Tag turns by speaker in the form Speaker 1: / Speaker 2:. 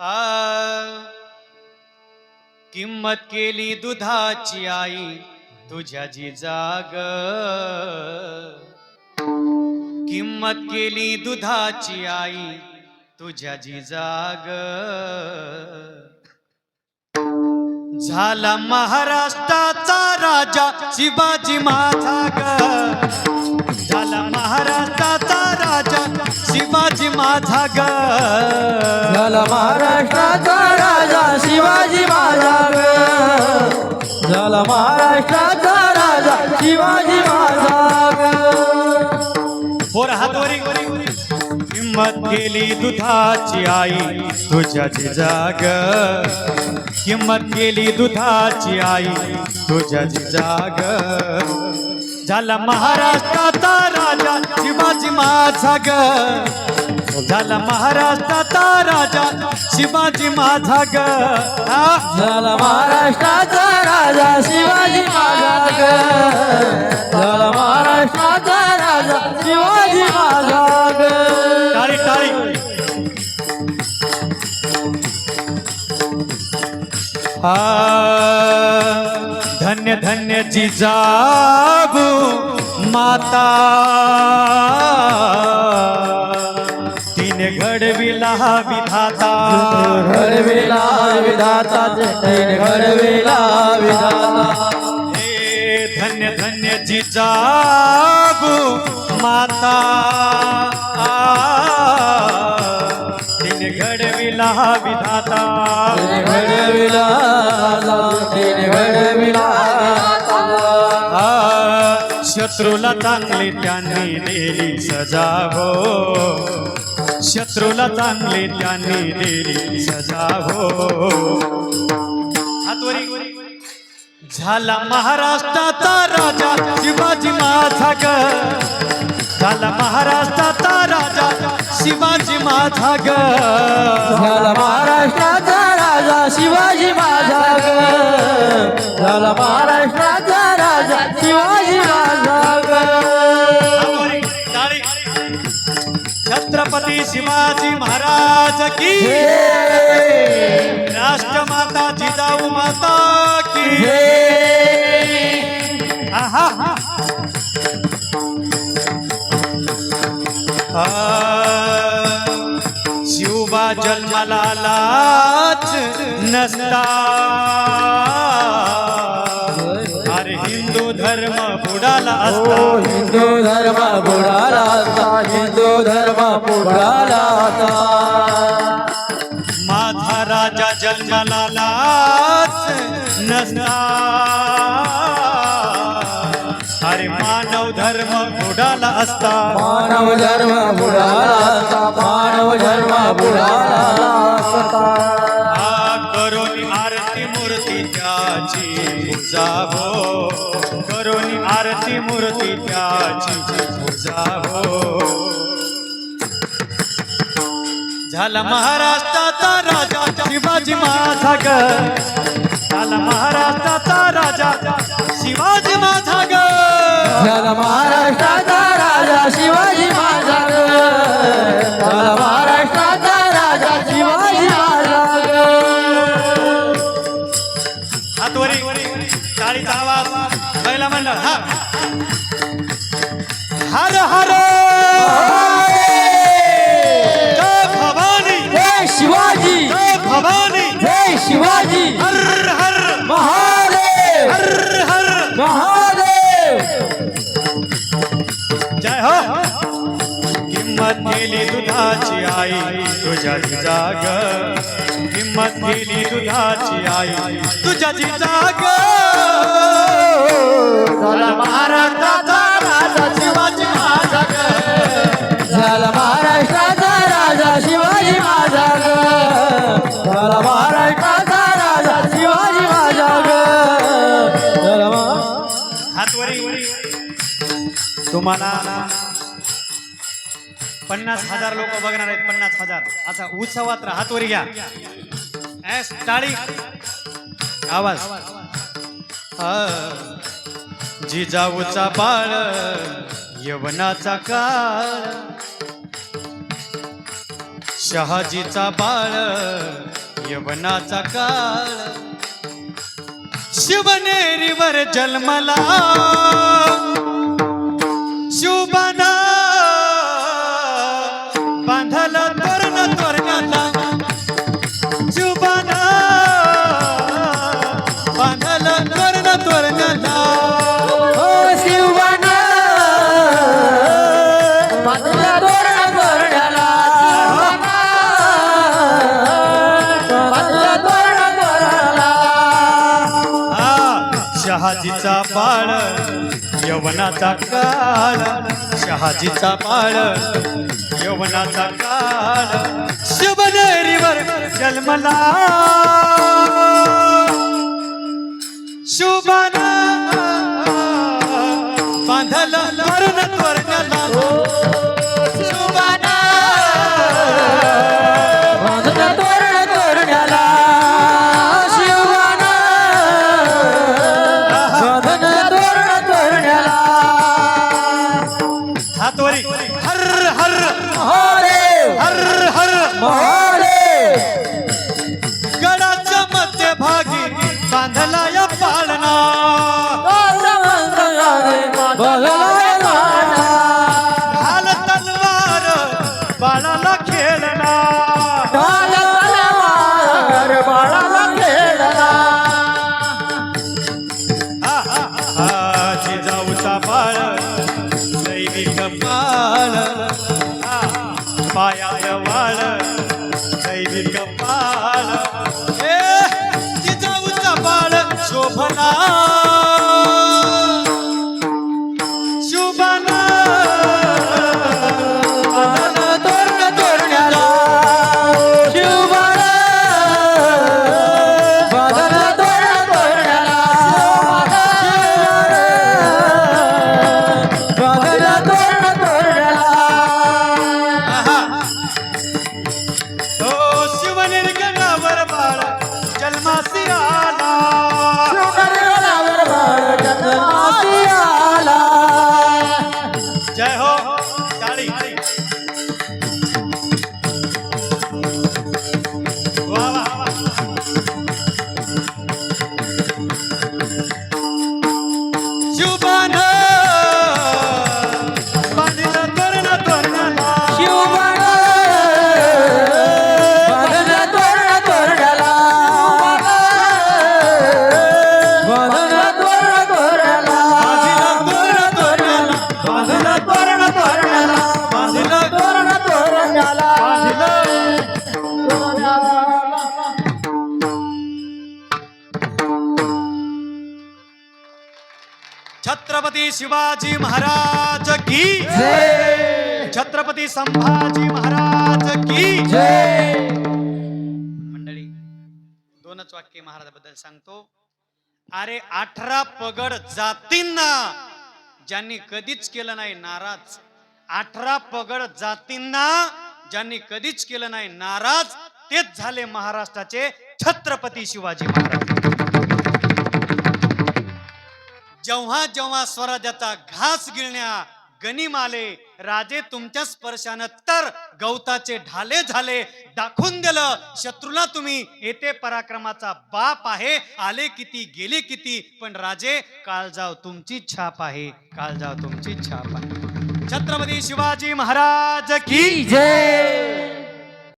Speaker 1: आ किंमत केली दुधाची आई तुझ्या जिजाग किंमत केली दुधाची आई तुझ्या जिजाग झाला महाराष्ट्राचा राजा शिवाजी माझा ग झाला महाराष्ट्राचा राजा शिवाजी माझा ग.
Speaker 2: झाला महाराष्ट्राचा राजा शिवाजी महाराज झाला महाराष्ट्राचा राजा शिवाजी
Speaker 1: पोर हातवरी किंमत केली दुधाची आई तुझ्या जिजाग किंमत केली दुधाची आई. तुझ्या जाग झाला महाराष्ट्राचा राजा शिवाजी माझा ग झाला महाराष्ट्राचा राजा शिवाजी माझा ग
Speaker 2: झाला महाराष्ट्राचा राजा शिवाजी महाराज झाला महाराष्ट्राचा राजा शिवाजी
Speaker 1: धन्य धन्य जिजाबू माता. तिने घडविला विधाता
Speaker 2: घडविला विधाता तीन घडविला विधाता
Speaker 1: हे धन्य धन्य जिजाबू माता. विधाता
Speaker 2: घडविला घडविला
Speaker 1: शत्रूला चांगली त्यांनी दिली सजावो हो. शत्रूला चांगली त्यांनी दिली सजावो हो. झाला महाराष्ट्राचा राजा शिवाजी माझा ग झाला महाराष्ट्राचा राजा शिवाजी माझा ग.
Speaker 2: झाला महाराष्ट्राचा राजा शिवाजी माझा ग. झाला महाराष्ट्राचा राजा शिवाजी माझा.
Speaker 1: छत्रपती शिवाजी महाराज की राष्ट्रमाता जिजाऊ माता की जन्माला आलाच नसता। अरे हिंदू धर्म बुडाला असता।
Speaker 2: हिंदू धर्म बुडाला आता हिंदू धर्म बुडाला आता
Speaker 1: माझा राजा जन्मालाच नसता। बुडाला असता.
Speaker 2: मानव धर्म बुडाला आता मानव धर्म बुडाला असता.
Speaker 1: हा करोनी आरती मूर्ती त्याची पूजावो करोनी आरती मूर्ती त्याची पूजावो झाला महाराष्ट्राचा राजा शिवाजी माझा ग झाला महाराष्ट्राचा राजा शिवाजी माझा ग
Speaker 2: झाला राजा शिवाजी
Speaker 1: केली दुधाची आई तुझ्या जाग. किंमत केली दुधाची आई तुझ्या जाग.
Speaker 2: झाला महाराष्ट्राचा राजा शिवाजी माझा ग झाला महाराष्ट्राचा राजा शिवाजी माझा ग झाला महाराष्ट्राचा राजा शिवाजी माझा
Speaker 1: हातवरी. तुम्हाला पन्नास हजार लोक बघणार आहेत पन्नास हजार. असा उत्सवात राहा. हातवरी घ्या. ऍस, टाळी. आवाज. जिजाऊचा बाळ यवनाचा काळ. शहाजीचा बाळ यवनाचा काळ. शिवनेरीवर जन्मला शुभना शहाजीचा बाळ यवनाचा काळ शहाजीचा बाळ यवनाचा काळ. शिवनेरीवर जन्मला. शुभना हर हर
Speaker 2: महादेव।
Speaker 1: हर हर
Speaker 2: महादेव।
Speaker 1: गडाच्या मध्यभागी बांधला या पाळणा. ढाल तलवार बाळाला खेळणा. எங்கப்பா Thank you. शिवाजी महाराज की? छत्रपती संभाजी महाराज की? मंडळी दोनच वाक्य महाराजाबद्दल सांगतो. अरे अठरा पगड जातींना ज्यांनी कधीच केलं नाही नाराज. अठरा पगड जातींना ज्यांनी कधीच केलं नाही नाराज तेच झाले महाराष्ट्राचे छत्रपती शिवाजी महाराज. जेव्हा जेव्हा स्वराज्याचा घास गिळण्या गनिम आले राजे तुमच्या स्पर्शानं तर गवताचे ढाले झाले दाखवून दिलं शत्रूला तुम्ही येथे पराक्रमाचा बाप आहे आले किती गेले किती पण राजे काळजाव तुमची छाप आहे काळजाव तुमची छाप आहे. छत्रपती शिवाजी महाराज की
Speaker 2: जय!